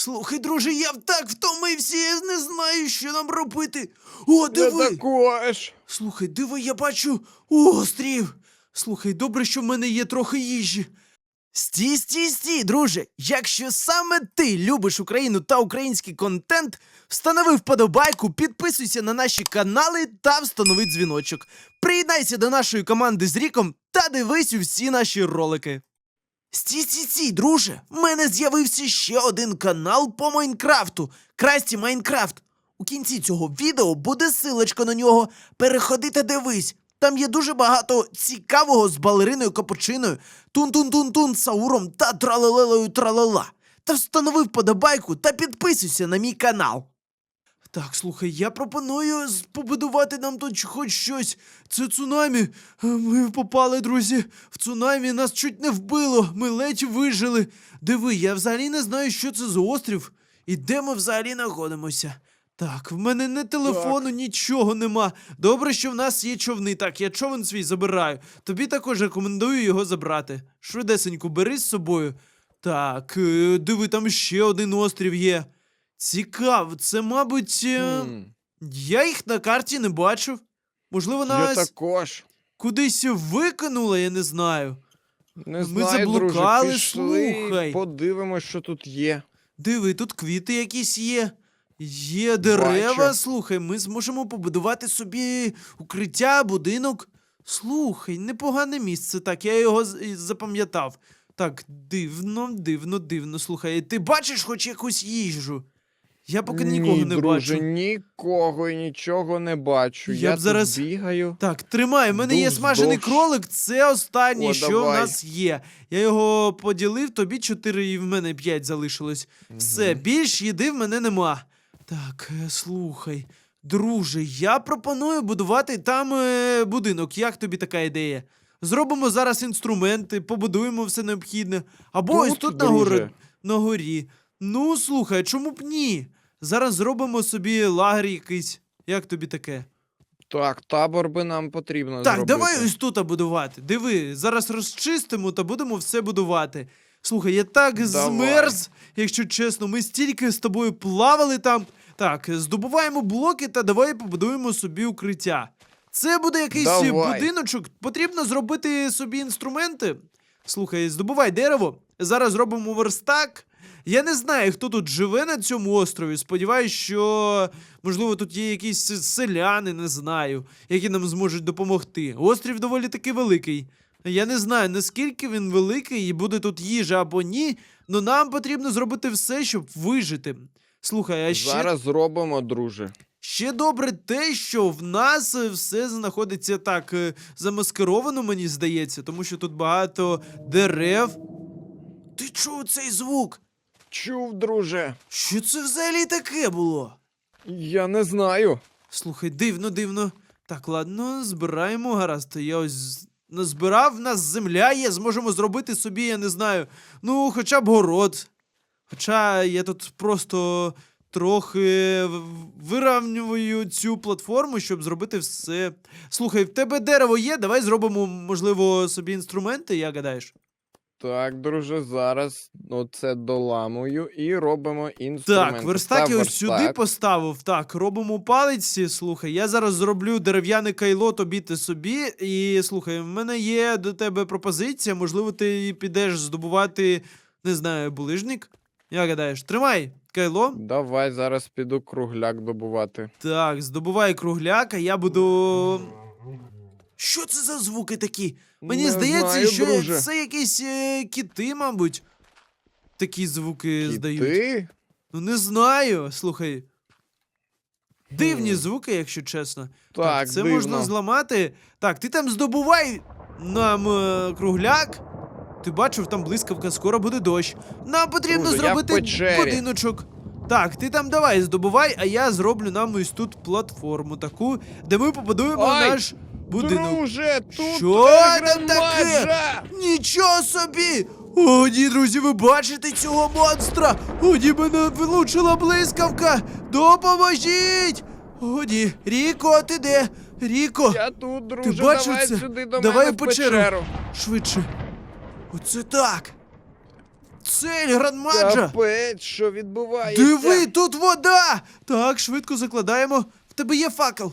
Слухай, друже, я так втомився, я не знаю, що нам робити. О, Я також. Слухай, диви, я бачу острів. Слухай, добре, що в мене є трохи їжі. Стій, стій, стій, друже. Якщо саме ти любиш Україну та український контент, встанови вподобайку, підписуйся на наші канали та встанови дзвіночок. Приєднайся до нашої команди з Ріком та дивись усі наші ролики. Стій, стій, стій, друже. В мене з'явився ще один канал по Майнкрафту Красті Майнкрафт. У кінці цього відео буде силочка на нього. Переходи та дивись. Там є дуже багато цікавого з балериною капучиною, тун-тун-тун-тун, Сауром та тралелелою тралала. Та встанови вподобайку та підписуйся на мій канал. Так, слухай, я пропоную побудувати нам тут хоч щось. Це цунамі. Е, Ми попали, друзі. В цунамі нас чуть не вбило. Ми ледь вижили. Диви, я взагалі не знаю, що це за острів і де ми взагалі знаходимося. Так, в мене не телефону, нічого нема. Добре, що в нас є човни. Так, я човен свій забираю. Тобі також рекомендую його забрати. Швидесенько бери з собою. Так, е, диви, там ще один острів є. Цікаво, це, мабуть, е, Хм, я їх на карті не бачив. Можливо, Я нас також. кудись викинула, я не знаю. Не Ми знаю, заблукали, друже, пішли, слухай. подивимось, що тут є. Диви, тут квіти якісь є. Є дерева. Бачу. Слухай, ми зможемо побудувати собі укриття, будинок. Слухай, непогане місце, так, я його з- і запам'ятав. Так, дивно, дивно, дивно. Слухай, ти бачиш хоч якусь їжу? Я поки нікого Ні, не друже, бачу. нікого і нічого не бачу. Я Я, б тут зараз- бігаю. Так, тримай, в мене є Вздовж. смажений кролик, це останнє, О, що в давай. нас є. Я його поділив, тобі 4 і в мене 5 залишилось. Все, більш їди в мене нема. Так, е, слухай, друже, я пропоную будувати там е, будинок. Як тобі така ідея? Зробимо зараз інструменти, побудуємо все необхідне. Або ось Тут, тут на, гори, на горі. Ну, слухай, чому б ні? Зараз зробимо собі лагер якийсь. Як тобі таке? Так, табор би нам потрібно Так, зробити. давай ось тут будувати. Диви, зараз розчистимо та будемо все будувати. Слухай, я так Давай. змерз, якщо чесно, ми стільки з тобою плавали там. Так, здобуваємо блоки та давай побудуємо собі укриття. Це буде якийсь Давай. будиночок. Потрібно зробити собі інструменти. Слухай, здобувай дерево. Зараз зробимо верстак. Я не знаю, хто тут живе на цьому острові. Сподіваюсь, що можливо тут є якісь селяни, не знаю, які нам зможуть допомогти. Острів доволі таки великий. Я не знаю, наскільки він великий і буде тут їжа або ні, але нам потрібно зробити все, щоб вижити. Слухай, а ще Зараз зробимо, друже. Ще добре те, що в нас все знаходиться так е, замаскировано, мені здається, тому що тут багато дерев. Ти чув цей звук? Чув, друже. Що це взагалі таке було? Я не знаю. Слухай, дивно, дивно. Так, ладно, збираємо, гаразд. Я ось назбирав, в нас земля є, зможемо зробити собі, я не знаю. Ну, хоча б город. Хоча я тут просто трохи вирівнюю цю платформу, щоб зробити все. Слухай, в тебе дерево є, давай зробимо, можливо, собі інструменти, як гадаєш? Так, друже, зараз оце доламую і робимо інструмент. Так, верстак я ось сюди поставив. Так, робимо палиці. Слухай, я зараз зроблю дерев'яне кайло тобі ти собі. І слухай, в мене є до тебе пропозиція. Можливо, ти підеш здобувати, не знаю, булижник. Як гадаєш, тримай кайло. Давай зараз піду кругляк добувати. Так, здобувай кругляк, а я буду. Що це за звуки такі? Мені Не здається, знаю, що друже. це якісь е, кіти, мабуть. Такі звуки здають. Ти? Ну не знаю. Слухай. Дивні звуки, якщо чесно. Так, це дивно. можна зламати. Так, ти там здобувай нам е, кругляк. Ти бачив, там блискавка, скоро буде дощ. Нам потрібно Друже, я в зробити печері. будиночок. Так, ти там давай здобувай, а я зроблю нам ось тут платформу таку, де ми побудуємо Ай, наш будинок. Друже, тут Що там таке? громаджа! Нічого собі! О, ні, друзі, ви бачите цього монстра? О, ні, мене вилучила блискавка! Допоможіть! О, ні, Ріко, ти де? Ріко, Я тут, друже, бачив давай це? сюди до Давай мене в печеру. печеру. швидше. Оце так. цель, гранмаджа! Капець, що відбувається? Диви, тут вода! Так, швидко закладаємо. В тебе є факел.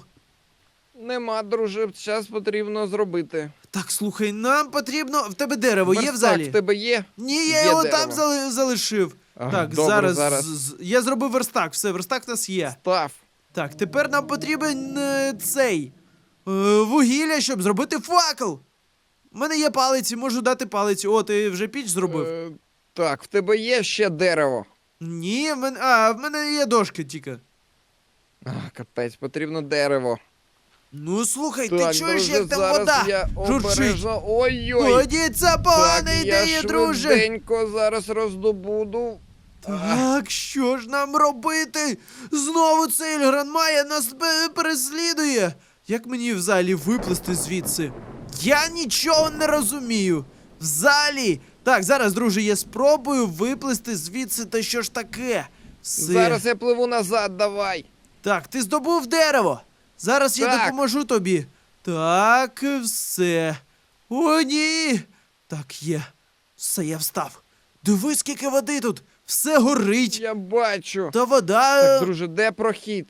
Нема, друже, зараз потрібно зробити. Так, слухай, нам потрібно. В тебе дерево є в залі? в тебе є? Ні, я Є його дерево. там зали- залишив. Ага, так, добре, зараз, зараз. з- я зробив верстак, все, верстак в нас є. Став. Так, тепер нам потрібен е, цей е, вугілля, щоб зробити факел. У мене є палиці, можу дати палиці. О, ти вже піч зробив? Е, так, в тебе є ще дерево. Ні, в мене. А, в мене є дошки тільки. А, капець, потрібно дерево. Ну слухай, так, ти чуєш, як там зараз вода? я журчить? обережно. Ой-ой. Це погана так, ідея, я друже. швиденько зараз роздобуду. Так, що ж нам робити? Знову цей Гранмая нас пе- переслідує. Як мені взагалі виплисти звідси? Я нічого не розумію. Взагалі. Так, зараз, друже, я спробую виплисти звідси, та що ж таке? Все. Зараз я пливу назад, давай. Так, ти здобув дерево. Зараз я Так. допоможу тобі. Так, все. О, ні. Так, є. Все, я встав. Диви, скільки води тут. Все горить. Я бачу. Та вода. Так, друже, де прохід?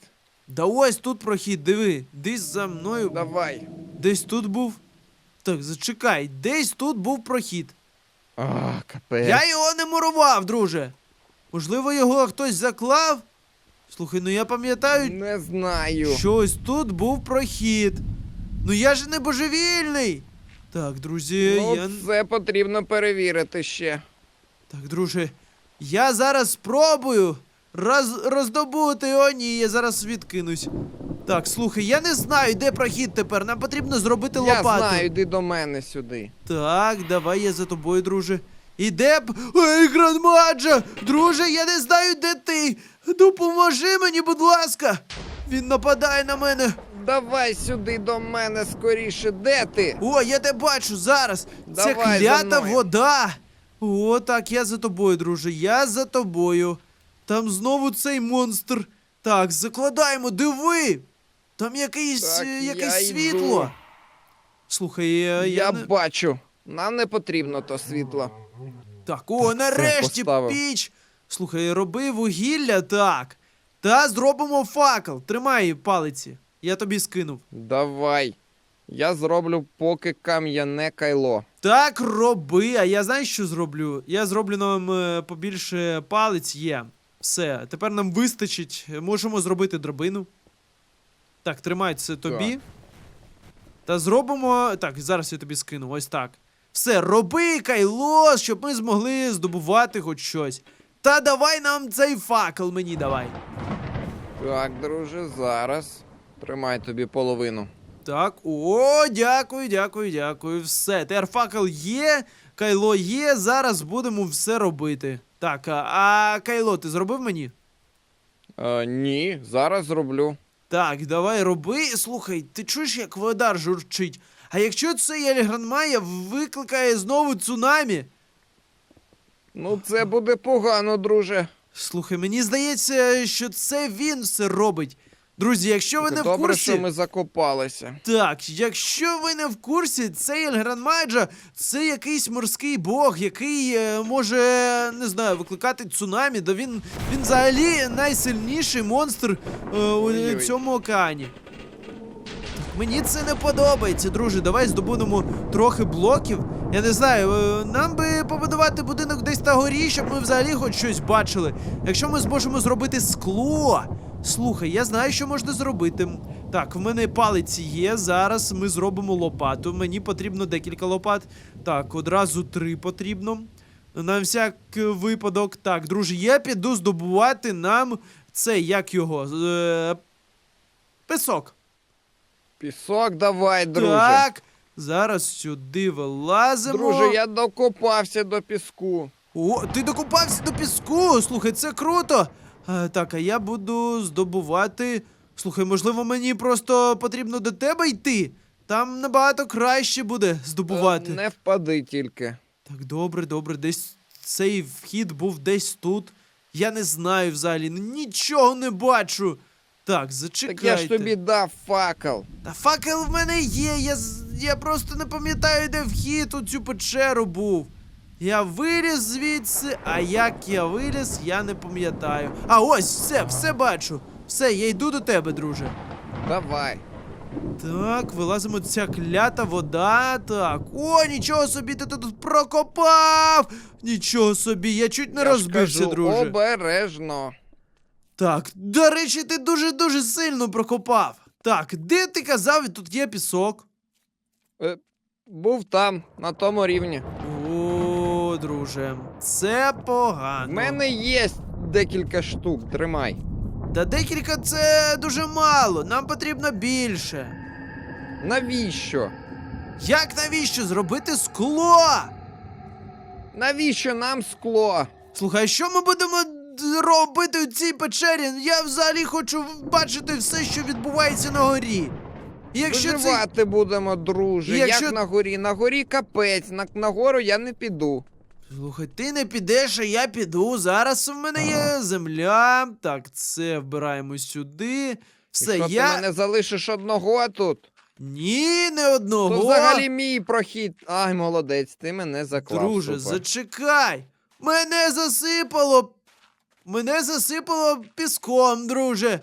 Да ось тут прохід, диви. Десь за мною. Давай. Десь тут був. Так, зачекай, десь тут був прохід. А, капець. Я його не мурував, друже. Можливо, його хтось заклав? Слухай, ну я пам'ятаю, Не знаю. що ось тут був прохід. Ну я ж не божевільний. Так, друзі, Ну, я. це потрібно перевірити ще. Так, друже, я зараз спробую роз... роздобути. О, ні, я зараз відкинусь. Так, слухай, я не знаю, де прохід тепер. Нам потрібно зробити Я лопату. знаю, йди до мене сюди. Так, давай я за тобою, друже. Іде б. Ей, гранмаджа! Друже, я не знаю, де ти. Допоможи мені, будь ласка. Він нападає на мене. Давай сюди до мене скоріше. Де ти? О, я тебе бачу зараз. Це Давай за клята мною. вода. О, так, я за тобою, друже. Я за тобою. Там знову цей монстр. Так, закладаємо, диви. Там якийсь, Так, е, я якесь йду. світло. Слухай, е, я, Я не... бачу. Нам не потрібно то світло. Так, о, нарешті поставив. піч. Слухай, роби вугілля, так. Та зробимо факел. Тримай палиці. Я тобі скинув. Давай. Я зроблю поки кам'яне кайло. Так, роби. А я знаєш, що зроблю? Я зроблю нам е, побільше палець є. Все, тепер нам вистачить. Можемо зробити драбину. Так, тримай це тобі. Та зробимо. Так, зараз я тобі скину. Ось так. Все, роби кайло, щоб ми змогли здобувати хоч щось. Та давай нам цей факел мені давай. Так, друже, зараз. Тримай тобі половину. Так, о, дякую, дякую, дякую. Все, тепер факел є, кайло є, зараз будемо все робити. Так, а, а кайло ти зробив мені? Е, ні, зараз зроблю. Так, давай роби. Слухай, ти чуєш, як вода журчить? А якщо цей Ельгранмая викликає знову цунамі? Ну, це буде погано, друже. Слухай, мені здається, що це він все робить. Друзі, якщо ви Це не в добре, курсі. що ми закопалися. Так, якщо ви не в курсі, цей Ельгранмайджа це якийсь морський бог, який е, може, не знаю, викликати цунамі, да він, він взагалі найсильніший монстр е, у Ой-ой. цьому океані. Мені це не подобається, друже. Давай здобудемо трохи блоків. Я не знаю, е, нам би побудувати будинок десь на горі, щоб ми взагалі хоч щось бачили. Якщо ми зможемо зробити скло. Слухай, я знаю, що можна зробити. Так, в мене палиці є. Зараз ми зробимо лопату. Мені потрібно декілька лопат. Так, одразу три потрібно. На всяк випадок. Так, друже, я піду здобувати нам це, як його? Е, песок. Пісок давай, друже. Так, зараз сюди вилазимо. Друже, я докопався до піску. О, ти докупався до піску. Слухай, це круто. А, так, а я буду здобувати. Слухай, можливо, мені просто потрібно до тебе йти. Там набагато краще буде здобувати. Е, Не впади тільки. Так, добре, добре, десь цей вхід був десь тут. Я не знаю взагалі, ну, нічого не бачу. Так, зачекайте. Так я ж тобі дав факел. Та факел в мене є. Я, з- я просто не пам'ятаю, де вхід у цю печеру був. Я виліз звідси, а як я виліз, я не пам'ятаю. А ось все, все бачу. Все, я йду до тебе, друже. Давай. Так, вилазимо ця клята вода. Так. О, нічого собі ти тут прокопав! Нічого собі, я чуть не Я розбився, кажу, друже. Обережно. Так, до речі, ти дуже-дуже сильно прокопав. Так, де ти казав, тут є пісок? Е, був там, на тому рівні. О, друже, це погано. В мене є декілька штук, тримай. Та декілька це дуже мало, нам потрібно більше. Навіщо? Як навіщо зробити скло? Навіщо нам скло? Слухай, що ми будемо робити у цій печері? Я взагалі хочу бачити все, що відбувається на горі. Якщо це. Виживати будемо, друже. Якщо- Як на горі? На горі капець, на, на гору я не піду. Слухай, ти не підеш, а я піду. Зараз у мене є земля. Так, це вбираємо сюди. Все, І що я. ти мене залишиш одного тут? Ні, не одного. То взагалі мій прохід. Ай, молодець, ти мене заклав. Друже, супер. зачекай. Мене засипало. Мене засипало піском, друже.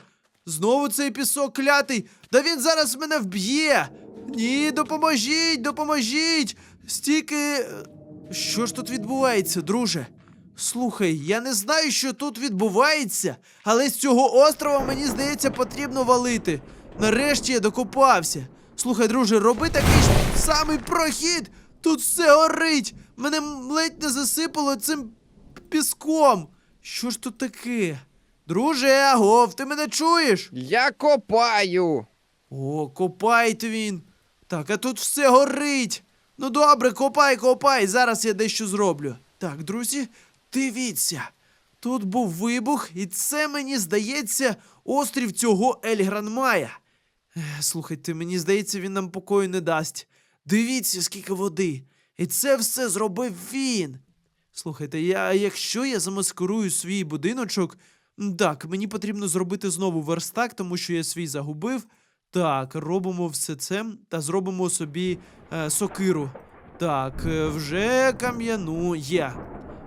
Знову цей пісок клятий. Да він зараз мене вб'є. Ні, допоможіть, допоможіть. Стільки. е, Що ж тут відбувається, друже? Слухай, я не знаю, що тут відбувається, але з цього острова мені здається потрібно валити. Нарешті я докопався. Слухай, друже, роби такий ж самий прохід. Тут все горить. Мене ледь не засипало цим піском. Що ж тут таке? Друже, агов, ти мене чуєш? Я копаю. О, копайте він. Так, а тут все горить. Ну добре, копай, копай. Зараз я дещо зроблю. Так, друзі, дивіться. Тут був вибух, і це мені здається острів цього Ельгранмая. Слухайте, мені здається, він нам покою не дасть. Дивіться, скільки води. І це все зробив він. Слухайте, я, якщо я замаскирую свій будиночок, так, мені потрібно зробити знову верстак, тому що я свій загубив. Так, робимо все це та зробимо собі е, сокиру. Так, е, вже кам'яну є.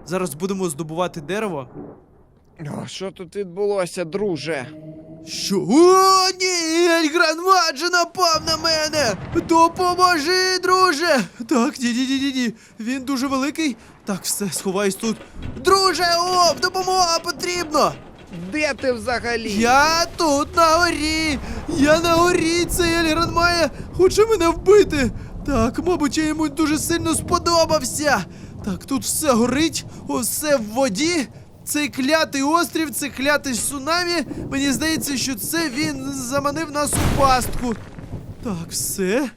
Зараз будемо здобувати дерево. О, що тут відбулося, друже? Що? О, ні! Ельгран Маджа напав на мене! Допоможи, друже! Так, ні, ні, ні, ні, ні. Він дуже великий. Так, все, сховаюсь тут. Друже, о, допомога потрібно! Де ти взагалі? Я тут на горі! Я на горі! Цей Ельгран має хоче мене вбити! Так, мабуть, я йому дуже сильно сподобався. Так, тут все горить, все в воді. Цей клятий острів, цей клятий цунамі. Мені здається, що це він заманив нас у пастку. Так, все.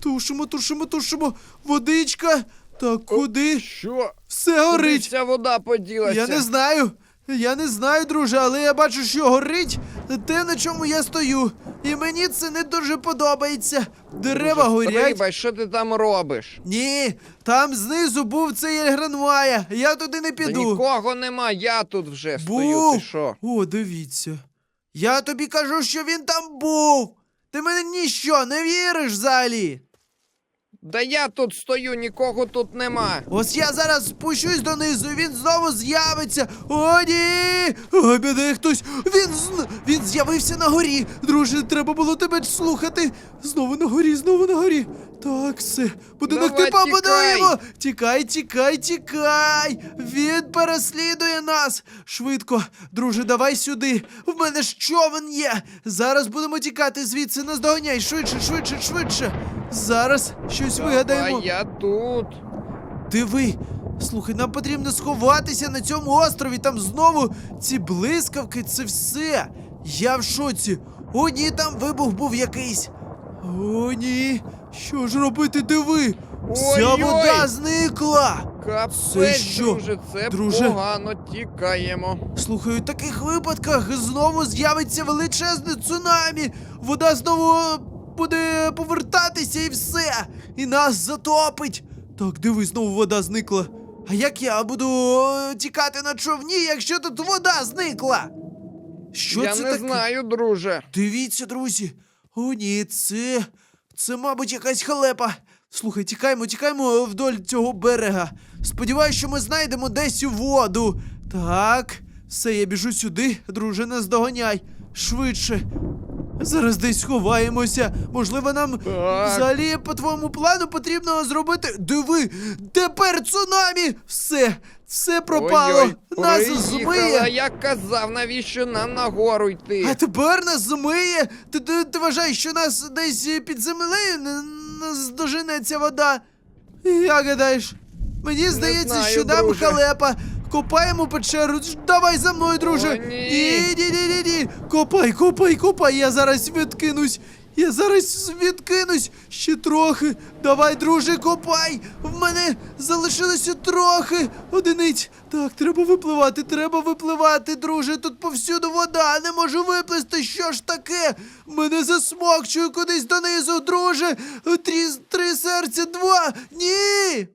Тушимо, тушимо, тушимо. Водичка. Так, куди? Що? Все Куди горить. ця вода поділася? Я не знаю. Я не знаю, друже, але я бачу, що горить те, на чому я стою. І мені це не дуже подобається. Дерева Друже, горять. стрибай, що ти там робиш? Ні, там знизу був цей Ельгранмая. Я туди не Та піду. нікого нема, я тут вже стою, Був. ти що? О, дивіться. Я тобі кажу, що він там був. Ти мене ніщо не віриш взагалі. Да я тут стою, нікого тут нема. Ось я зараз спущусь донизу, і він знову з'явиться. О, ні! О, біде хтось. Він зн... він з'явився на горі. Друже, треба було тебе слухати. Знову на горі, знову на горі. Так, все. Будинок Давай, типа тікай. будуємо. Тікай, тікай, тікай. Він переслідує нас. Швидко, друже, давай сюди. В мене ж човен є. Зараз будемо тікати звідси. Наздоганяй. Швидше, швидше, швидше. Зараз щось вигадаємо. А я тут. Диви, слухай, нам потрібно сховатися на цьому острові. Там знову ці блискавки, це все. Я в шоці. О, ні, там вибух був якийсь. О, ні. Що ж робити, диви? Вся Ой-ой! вода зникла. Капець, що, друже, це друже? погано, тікаємо. Слухай, у таких випадках знову з'явиться величезне цунамі. Вода знову буде повертатися і все. І нас затопить. Так, диви, знову вода зникла. А як я буду е, тікати на човні, якщо тут вода зникла? Що я це не таке? знаю, друже. Дивіться, друзі. О, ні, це. Це, мабуть, якась халепа. Слухай, тікаймо, тікаймо вдоль цього берега. Сподіваюсь, що ми знайдемо десь воду. Так, все, я біжу сюди, друже, не здоганяй. Швидше. Зараз десь сховаємося. Можливо, нам Так. взагалі по твоєму плану потрібно зробити. Диви, тепер цунамі! Все, все пропало. Ой-ой, нас приїхала, змиє. Я казав, навіщо нам нагору йти? А тепер нас змиє. Ти, ти, ти вважаєш, що нас десь під землею не ця вода? Як гадаєш? Мені здається, знаю, що нам друже. халепа. Копаємо печеру. Давай за мною, друже. О, ні. ні, ні, ні, ні, ні. Копай, копай, копай. Я зараз відкинусь. Я зараз відкинусь ще трохи. Давай, друже, копай. В мене залишилося трохи одиниць. Так, треба випливати, треба випливати, друже. Тут повсюду вода, не можу виплисти. Що ж таке? Мене засмокчує кудись донизу, друже. Три, три серця, два. Ні.